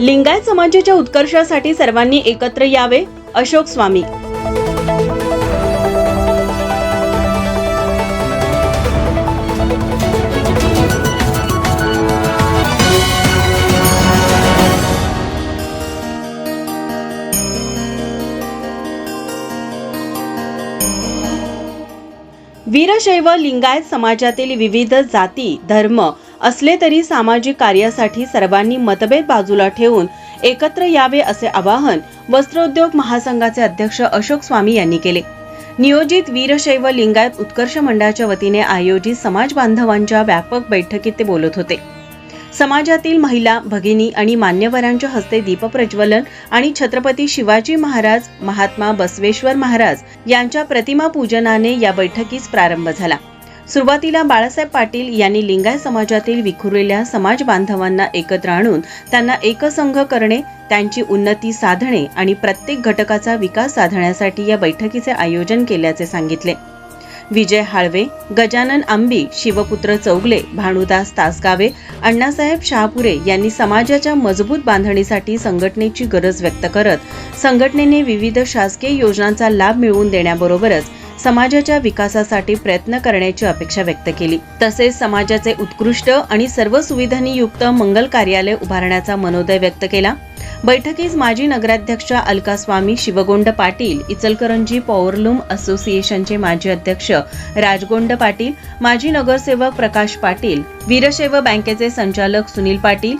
लिंगायत समाजाच्या उत्कर्षासाठी सर्वांनी एकत्र यावे अशोक स्वामी. वीरशैव लिंगायत समाजातील विविध जाती धर्म असले तरी सामाजिक कार्यासाठी सर्वांनी मतभेद बाजूला ठेवून एकत्र यावे असे आवाहन वस्त्रोद्योग महासंघाचे अध्यक्ष अशोक स्वामी यांनी केले. नियोजित वीरशैव लिंगायत उत्कर्ष मंडळाच्या वतीने आयोजित समाज बांधवांच्या व्यापक बैठकीत ते बोलत होते. समाजातील महिला भगिनी आणि मान्यवरांच्या हस्ते दीपप्रज्वलन आणि छत्रपती शिवाजी महाराज महात्मा बसवेश्वर महाराज यांच्या प्रतिमा पूजनाने या बैठकीस प्रारंभ झाला. सुरुवातीला बाळासाहेब पाटील यांनी लिंगायत समाजातील विखुरलेल्या समाज बांधवांना एकत्र आणून त्यांना एकसंघ करणे त्यांची उन्नती साधणे आणि प्रत्येक घटकाचा विकास साधण्यासाठी या बैठकीचे आयोजन केल्याचे सांगितले. विजय हाळवे गजानन आंबी शिवपुत्र चौगले भानुदास तासगावे अण्णासाहेब शहापुरे यांनी समाजाच्या मजबूत बांधणीसाठी संघटनेची गरज व्यक्त करत संघटनेने विविध शासकीय योजनांचा लाभ मिळवून देण्याबरोबरच समाजाच्या विकासासाठी प्रयत्न करण्याची अपेक्षा व्यक्त केली. तसेच समाजाचे उत्कृष्ट आणि सर्व सुविधांनी युक्त मंगल कार्यालय उभारण्याचा मनोदय व्यक्त केला. बैठकीस माजी नगराध्यक्ष अलका स्वामी शिवगोंड पाटील इचलकरंजी पॉवरलूम असोसिएशनचे माजी अध्यक्ष राजगोंड पाटील माजी नगरसेवक प्रकाश पाटील वीरशैव बँकेचे संचालक सुनील पाटील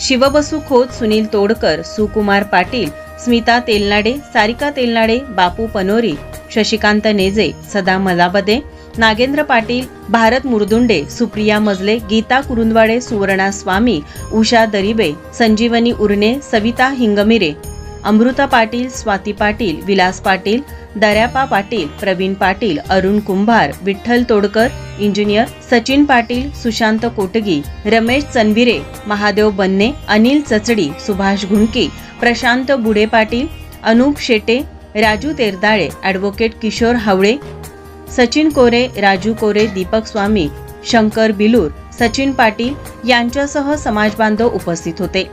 शिवबसू खोत सुनील तोडकर सुकुमार पाटील स्मिता तेलनाडे सारिका तेलनाडे बापू पनोरी शशिकांत नेजे सदा मलाबदे नागेंद्र पाटील भारत मुरदुंडे सुप्रिया मजले गीता कुरुंदवाडे सुवर्णा स्वामी उषा दरिबे संजीवनी उर्णे सविता हिंगमिरे अमृता पाटील स्वाती पाटील विलास पाटील दर्यापा पाटील प्रवीण पाटील अरुण कुंभार विठ्ठल तोडकर इंजिनियर सचिन पाटील सुशांत कोटगी रमेश चनविरे महादेव बन्ने अनिल चचडी सुभाष घुणके प्रशांत बुडे पाटील अनुप शेटे राजू तेरदाळे ॲडव्होकेट किशोर हावळे सचिन कोरे राजू कोरे दीपक स्वामी शंकर बिलूर सचिन पाटील यांच्यासह समाजबांधव उपस्थित होते.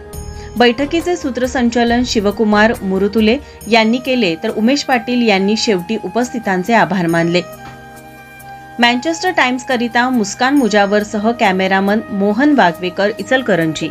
बैठकीचे सूत्रसंचालन शिवकुमार मुरुतुले यांनी केले तर उमेश पाटील यांनी शेवटी उपस्थितांचे आभार मानले. मँचेस्टर टाइम्स करिता मुस्कान मुजावरसह कॅमेरामन मोहन वागवेकर इचलकरंजी.